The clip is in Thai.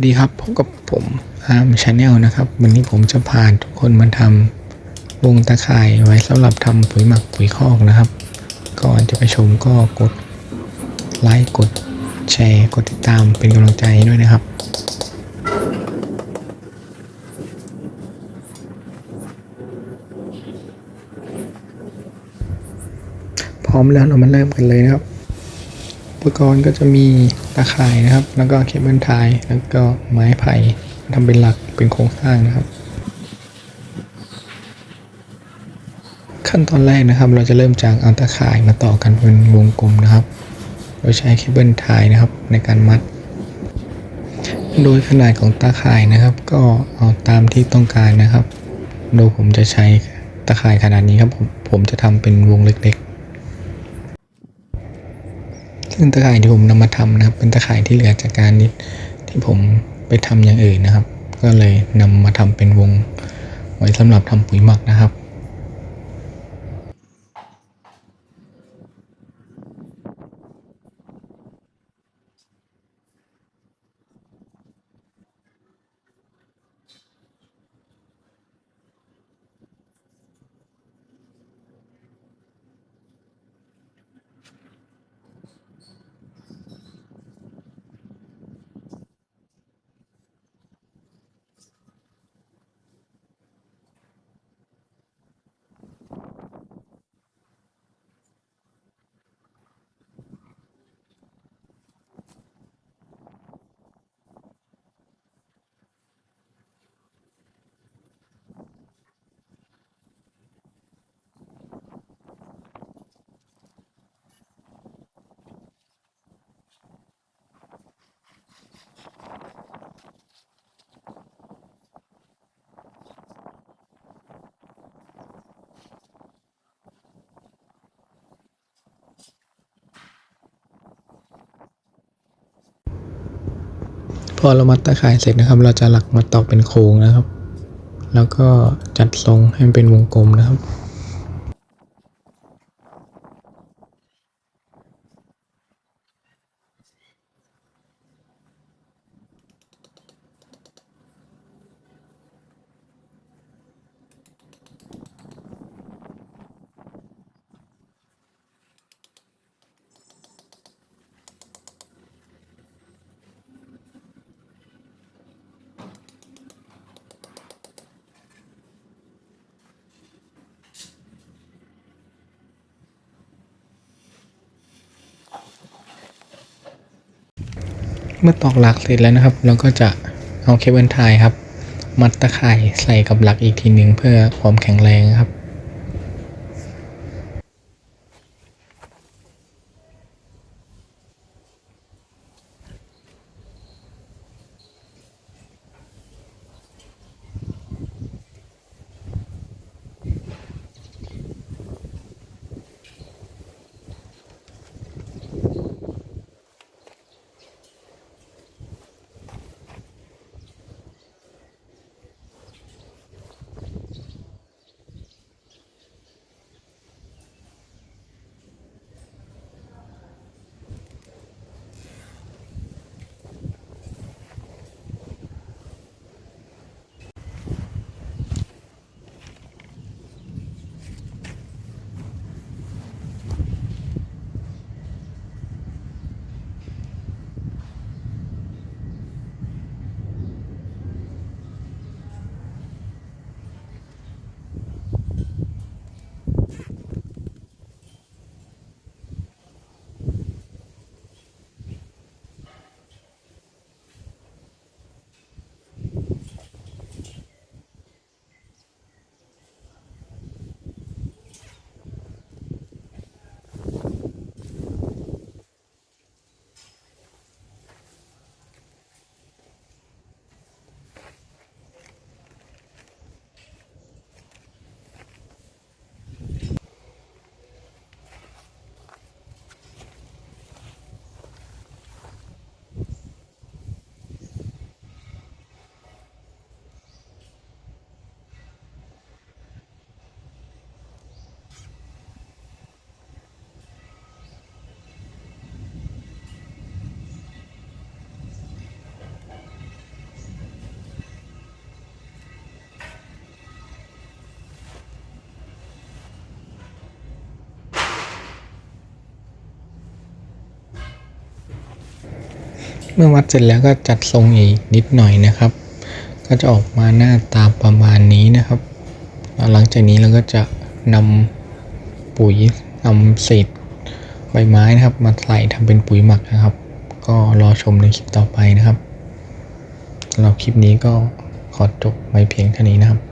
วัสดีครับพบกับผมอาร์มชาแนลนะครับ วันนี้ผมจะพาทุกคนมาทำวงตะข่ายไว้สำหรับทำปุ๋ยหมักปุ๋ยคอกนะครับ ก่อนจะไปชมก็กดไลค์กดแชร์กดติดตามเป็นกำลังใจด้วยนะครับพร้อมแล้วเรามาเริ่มกันเลยนะครับ ปกรณ์ก็จะมีตะข่ายนะครับ แล้วก็เคเบิลไทยแล้วก็ไม้ไผ่ทำเป็นหลักเป็นโครงสร้างนะครับ ขั้นตอนแรกนะครับ เราจะเริ่มจากเอาตะข่ายมาต่อกันเป็นวงกลมนะครับ โดยใช้เคเบิลไทยนะครับในการมัด โดยขนาดของตาข่ายนะครับ ก็เอาตามที่ต้องการนะครับ โดยผมจะใช้ตะข่ายขนาดนี้ครับ ผมผมจะทำเป็นวงเล็กๆ ซึ่งตะข่ายที่ผมนำมาทำนะครับ เป็นตะข่ายที่เหลือจากการนิดที่ผมไปทำอย่างอื่นนะครับ ก็เลยนำมาทำเป็นวง ไว้สำหรับทำปุ๋ยหมักนะครับ พอเรามัดตะข่ายเสร็จนะครับ เราจะหลักมาตอกเป็นโค้งนะครับ แล้วก็จัดทรงให้มันเป็นวงกลมนะครับ เมื่อตอกหลักเสร็จแล้วนะครับ เราก็จะเอาเคเบิลไทยครับ มัดตะข่ายใส่กับหลักอีกทีหนึ่งเพื่อความแข็งแรงครับ เมื่อมัดเสร็จแล้วก็จัดทรงอีกนิดหน่อยนะครับ ก็จะออกมาหน้าตาประมาณนี้นะครับแล้วหลังจากนี้เราก็จะนำปุ๋ยนำเศษใบไม้นะครับ มาใส่ทำเป็นปุ๋ยหมักนะครับ ก็รอชมในคลิปต่อไปนะครับสำหรับคลิปนี้ก็ขอจบไว้เพียงเท่านี้นะครับ